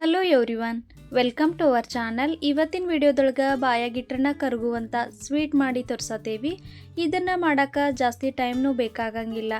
Hello everyone welcome to our channel ಇವತ್ತಿನ ವಿಡಿಯೋದೊಳಗೆ ಬಾಯಾಗಿಟ್ರನ್ನ ಕರಗುವಂಥ sweet ಮಾಡಿ ತೋರ್ಸತ್ತೇವಿ ಇದನ್ನು ಮಾಡೋಕೆ ಜಾಸ್ತಿ ಟೈಮ್ನೂ ಬೇಕಾಗಂಗಿಲ್ಲ.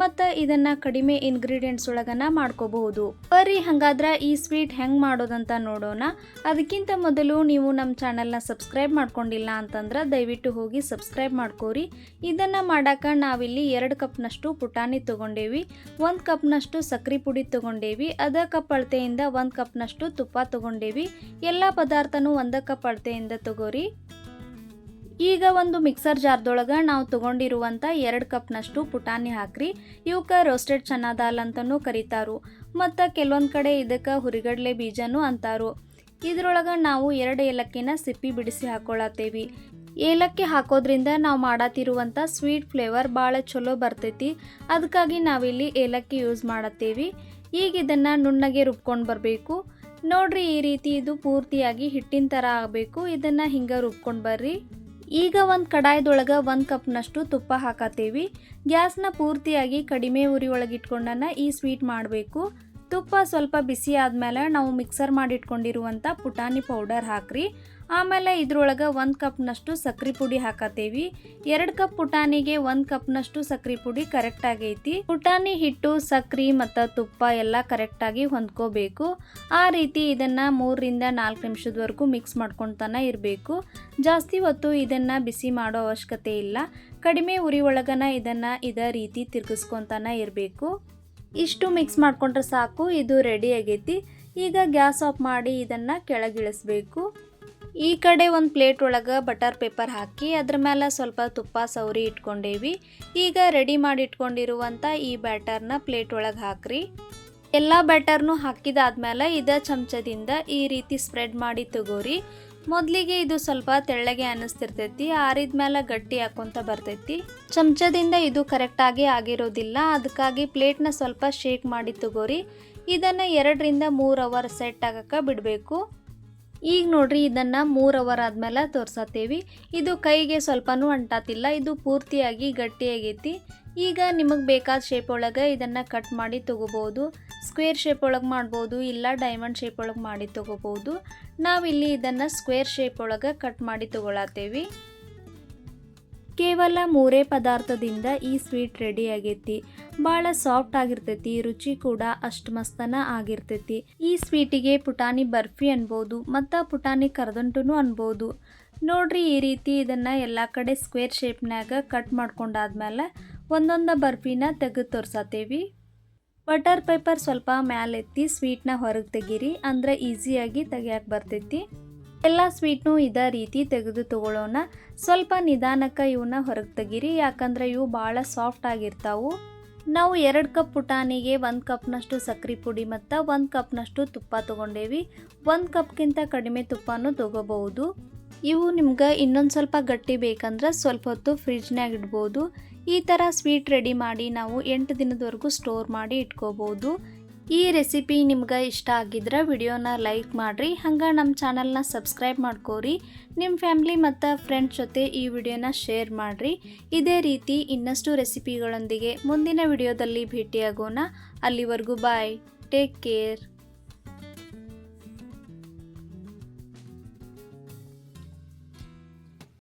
ಮತ್ತು ಇದನ್ನು ಕಡಿಮೆ ಇನ್ಗ್ರೀಡಿಯೆಂಟ್ಸ್ ಒಳಗನ ಮಾಡ್ಕೋಬಹುದು. ಬರ್ರಿ ಹಂಗಾದ್ರೆ ಈ ಸ್ವೀಟ್ ಹೆಂಗೆ ಮಾಡೋದಂತ ನೋಡೋಣ. ಅದಕ್ಕಿಂತ ಮೊದಲು ನೀವು ನಮ್ಮ ಚಾನಲ್ನ ಸಬ್ಸ್ಕ್ರೈಬ್ ಮಾಡ್ಕೊಂಡಿಲ್ಲ ಅಂತಂದ್ರೆ ದಯವಿಟ್ಟು ಹೋಗಿ ಸಬ್ಸ್ಕ್ರೈಬ್ ಮಾಡ್ಕೋರಿ. ಇದನ್ನು ಮಾಡೋಕೆ ನಾವಿಲ್ಲಿ ಎರಡು ಕಪ್ನಷ್ಟು ಪುಟಾಣಿ ತೊಗೊಂಡೇವಿ. ಒಂದು ಕಪ್ನಷ್ಟು ಸಕ್ಕರೆ ಪುಡಿ ತೊಗೊಂಡೇವಿ. ಅದ ಕಪ್ ಅಳತೆಯಿಂದ ಒಂದು ಕಪ್ನಷ್ಟು ತುಪ್ಪ ತೊಗೊಂಡೇವಿ. ಎಲ್ಲ ಪದಾರ್ಥನೂ ಒಂದು ಕಪ್ ಅಳತೆಯಿಂದ ತಗೋರಿ. ಈಗ ಒಂದು ಮಿಕ್ಸರ್ ಜಾರ್ದೊಳಗೆ ನಾವು ತೊಗೊಂಡಿರುವಂಥ ಎರಡು ಕಪ್ನಷ್ಟು ಪುಟಾಣಿ ಹಾಕ್ರಿ. ಇವಕ್ಕೆ ರೋಸ್ಟೆಡ್ ಚನಾ ದಾಲ್ ಅಂತಲೂ ಕರೀತಾರು. ಮತ್ತು ಕೆಲವೊಂದು ಕಡೆ ಇದಕ್ಕೆ ಹುರಿಗಡಲೆ ಬೀಜನೂ ಅಂತಾರು. ಇದ್ರೊಳಗೆ ನಾವು ಎರಡು ಏಲಕ್ಕಿನ ಸಿಪ್ಪಿ ಬಿಡಿಸಿ ಹಾಕೊಳತ್ತೇವಿ. ಏಲಕ್ಕಿ ಹಾಕೋದ್ರಿಂದ ನಾವು ಮಾಡತ್ತಿರುವಂಥ ಸ್ವೀಟ್ ಫ್ಲೇವರ್ ಭಾಳ ಚಲೋ ಬರ್ತೈತಿ. ಅದಕ್ಕಾಗಿ ನಾವಿಲ್ಲಿ ಏಲಕ್ಕಿ ಯೂಸ್ ಮಾಡತ್ತೇವಿ. ಈಗ ಇದನ್ನು ನುಣ್ಣಗೆ ರುಬ್ಕೊಂಡು ಬರಬೇಕು. ನೋಡ್ರಿ ಈ ರೀತಿ ಇದು ಪೂರ್ತಿಯಾಗಿ ಹಿಟ್ಟಿನ ಥರ ಆಗಬೇಕು. ಇದನ್ನು ಹಿಂಗೆ ರುಬ್ಕೊಂಡು ಬರ್ರಿ. ಈಗ ಒಂದು ಕಡಾಯ್ದೊಳಗೆ ಒಂದು ಕಪ್ನಷ್ಟು ತುಪ್ಪ ಹಾಕತ್ತೀವಿ ಗ್ಯಾಸ್ನ ಪೂರ್ತಿಯಾಗಿ ಕಡಿಮೆ ಉರಿ ಒಳಗೆ ಇಟ್ಕೊಂಡನ್ನ ಈ ಸ್ವೀಟ್ ಮಾಡಬೇಕು. ತುಪ್ಪ ಸ್ವಲ್ಪ ಬಿಸಿ ಆದಮೇಲೆ ನಾವು ಮಿಕ್ಸರ್ ಮಾಡಿಟ್ಕೊಂಡಿರುವಂಥ ಪುಟಾಣಿ ಪೌಡರ್ ಹಾಕ್ರಿ. ಆಮೇಲೆ ಇದ್ರೊಳಗೆ ಒಂದು ಕಪ್ನಷ್ಟು ಸಕ್ರೆ ಪುಡಿ ಹಾಕತ್ತೇವಿ ಎರಡು ಕಪ್ ಪುಟಾಣಿಗೆ ಒಂದು ಕಪ್ನಷ್ಟು ಸಕ್ರೆ ಪುಡಿ ಕರೆಕ್ಟ್ ಆಗೈತಿ. ಪುಟಾಣಿ ಹಿಟ್ಟು, ಸಕ್ರೆ ಮತ್ತು ತುಪ್ಪ ಎಲ್ಲ ಕರೆಕ್ಟಾಗಿ ಹೊಂದ್ಕೋಬೇಕು. ಆ ರೀತಿ ಇದನ್ನು ಮೂರರಿಂದ ನಾಲ್ಕು ನಿಮಿಷದವರೆಗೂ ಮಿಕ್ಸ್ ಮಾಡ್ಕೊತಾನೆ ಇರಬೇಕು. ಜಾಸ್ತಿ ಹೊತ್ತು ಇದನ್ನು ಬಿಸಿ ಮಾಡೋ ಅವಶ್ಯಕತೆ ಇಲ್ಲ. ಕಡಿಮೆ ಉರಿ ಒಳಗನ ಇದನ್ನು ಇದೇ ರೀತಿ ತಿರ್ಗಿಸ್ಕೊತಾನೆ ಇರಬೇಕು. ಇಷ್ಟು ಮಿಕ್ಸ್ ಮಾಡ್ಕೊಂಡ್ರೆ ಸಾಕು, ಇದು ರೆಡಿ ಆಗೈತಿ. ಈಗ ಗ್ಯಾಸ್ ಆಫ್ ಮಾಡಿ ಇದನ್ನು ಕೆಳಗಿಳಿಸ್ಬೇಕು. ಈ ಕಡೆ ಒಂದು ಪ್ಲೇಟ್ ಒಳಗೆ ಬಟರ್ ಪೇಪರ್ ಹಾಕಿ ಅದ್ರ ಮೇಲೆ ಸ್ವಲ್ಪ ತುಪ್ಪ ಸೌರಿ ಇಟ್ಕೊಂಡೇವಿ. ಈಗ ರೆಡಿ ಮಾಡಿ ಇಟ್ಕೊಂಡಿರುವಂಥ ಈ ಬ್ಯಾಟರ್ನ ಪ್ಲೇಟ್ ಒಳಗೆ ಹಾಕ್ರಿ. ಎಲ್ಲ ಬ್ಯಾಟರ್ನು ಹಾಕಿದಾದ್ಮೇಲೆ ಇದ ಚಮಚದಿಂದ ಈ ರೀತಿ ಸ್ಪ್ರೆಡ್ ಮಾಡಿ ತಗೋರಿ. ಮೊದಲಿಗೆ ಇದು ಸ್ವಲ್ಪ ತೆಳ್ಳಗೆ ಅನ್ನಿಸ್ತಿರ್ತೈತಿ ಆರಿದ್ಮೇಲೆ ಗಟ್ಟಿ ಹಾಕೊಂತ ಬರ್ತೈತಿ. ಚಮಚದಿಂದ ಇದು ಕರೆಕ್ಟಾಗಿ ಆಗಿರೋದಿಲ್ಲ ಅದಕ್ಕಾಗಿ ಪ್ಲೇಟ್ನ ಸ್ವಲ್ಪ ಶೇಕ್ ಮಾಡಿ ತಗೋರಿ. ಇದನ್ನು ಎರಡರಿಂದ ಮೂರು ಅವರ್ ಸೆಟ್ ಆಗಕ್ಕೆ ಬಿಡಬೇಕು. ಈಗ ನೋಡ್ರಿ ಇದನ್ನು ಮೂರು ಅವರ್ ಆದಮೇಲೆ ತೋರ್ಸತ್ತೇವಿ. ಇದು ಕೈಗೆ ಸ್ವಲ್ಪನೂ ಅಂಟಾತಿಲ್ಲ, ಇದು ಪೂರ್ತಿಯಾಗಿ ಗಟ್ಟಿಯಾಗೈತಿ. ಈಗ ನಿಮಗೆ ಬೇಕಾದ ಶೇಪ್ ಒಳಗೆ ಇದನ್ನು ಕಟ್ ಮಾಡಿ ತೊಗೋಬೋದು ಸ್ಕ್ವೇರ್ ಶೇಪ್ ಒಳಗೆ ಮಾಡ್ಬೋದು, ಇಲ್ಲ ಡೈಮಂಡ್ ಶೇಪ್ ಒಳಗೆ ಮಾಡಿ ತೊಗೋಬೋದು ನಾವಿಲ್ಲಿ ಇದನ್ನು ಸ್ಕ್ವೇರ್ ಶೇಪ್ ಒಳಗೆ ಕಟ್ ಮಾಡಿ ತೊಗೊಳತ್ತೇವಿ. ಕೇವಲ ಮೂರೇ ಪದಾರ್ಥದಿಂದ ಈ ಸ್ವೀಟ್ ರೆಡಿ ಆಗೈತಿ ಭಾಳ ಸಾಫ್ಟ್ ಆಗಿರ್ತೈತಿ, ರುಚಿ ಕೂಡ ಅಷ್ಟು ಮಸ್ತನ ಆಗಿರ್ತೈತಿ. ಈ ಸ್ವೀಟಿಗೆ ಪುಟಾಣಿ ಬರ್ಫಿ ಅನ್ಬೋದು, ಮತ್ತು ಪುಟಾಣಿ ಕರದಂಟು ಅನ್ಬೋದು. ನೋಡ್ರಿ ಈ ರೀತಿ ಇದನ್ನು ಎಲ್ಲ ಕಡೆ ಸ್ಕ್ವೇರ್ ಶೇಪ್ನಾಗ ಕಟ್ ಮಾಡ್ಕೊಂಡಾದ್ಮೇಲೆ ಒಂದೊಂದು ಬರ್ಫಿನ ತೆಗೆದು ತೋರ್ಸತ್ತೇವಿ ಬಟರ್ ಪೇಪರ್ ಸ್ವಲ್ಪ ಮ್ಯಾಲೆತ್ತಿ ಸ್ವೀಟ್ನ ಹೊರಗೆ ತೆಗೀರಿ, ಅಂದರೆ ಈಸಿಯಾಗಿ ತೆಗಿಯಕ್ಕೆ ಬರ್ತೈತಿ. ಎಲ್ಲ ಸ್ವೀಟ್ನು ಇದೇ ರೀತಿ ತೆಗೆದು ತಗೊಳ್ಳೋಣ. ಸ್ವಲ್ಪ ನಿಧಾನಕ್ಕೆ ಇವನ್ನ ಹೊರಗೆ ತೆಗೀರಿ, ಯಾಕಂದ್ರೆ ಇವು ಭಾಳ ಸಾಫ್ಟ್ ಆಗಿರ್ತಾವು. ನಾವು ಎರಡು ಕಪ್ ಪುಟಾಣಿಗೆ ಒಂದು ಕಪ್ನಷ್ಟು ಸಕ್ಕರೆ ಪುಡಿ ಮತ್ತು ಒಂದು ಕಪ್ನಷ್ಟು ತುಪ್ಪ ತೊಗೊಂಡೇವಿ. ಒಂದು ಕಪ್ಗಿಂತ ಕಡಿಮೆ ತುಪ್ಪನೂ ತೊಗೋಬಹುದು. ಇವು ನಿಮ್ಗೆ ಇನ್ನೊಂದು ಸ್ವಲ್ಪ ಗಟ್ಟಿ ಬೇಕಂದ್ರೆ ಸ್ವಲ್ಪ ಹೊತ್ತು ಫ್ರಿಜ್ನಾಗ ಇಡ್ಬೋದು. ಈ ಥರ ಸ್ವೀಟ್ ರೆಡಿ ಮಾಡಿ ನಾವು ಎಂಟು ದಿನದವರೆಗೂ ಸ್ಟೋರ್ ಮಾಡಿ ಇಟ್ಕೋಬೋದು ಈ ರೆಸಿಪಿ ನಿಮ್ಗೆ ಇಷ್ಟ ಆಗಿದ್ರೆ ವಿಡಿಯೋನ ಲೈಕ್ ಮಾಡಿರಿ, ಹಂಗೆ ನಮ್ಮ ಚಾನಲ್ನ ಸಬ್ಸ್ಕ್ರೈಬ್ ಮಾಡ್ಕೋರಿ ನಿಮ್ಮ ಫ್ಯಾಮ್ಲಿ ಮತ್ತು ಫ್ರೆಂಡ್ಸ್ ಜೊತೆ ಈ ವಿಡಿಯೋನ ಶೇರ್ ಮಾಡಿರಿ. ಇದೇ ರೀತಿ ಇನ್ನಷ್ಟು ರೆಸಿಪಿಗಳೊಂದಿಗೆ ಮುಂದಿನ ವಿಡಿಯೋದಲ್ಲಿ ಭೇಟಿಯಾಗೋಣ. ಅಲ್ಲಿವರೆಗೂ ಬಾಯ್ ಟೇಕ್ ಕೇರ್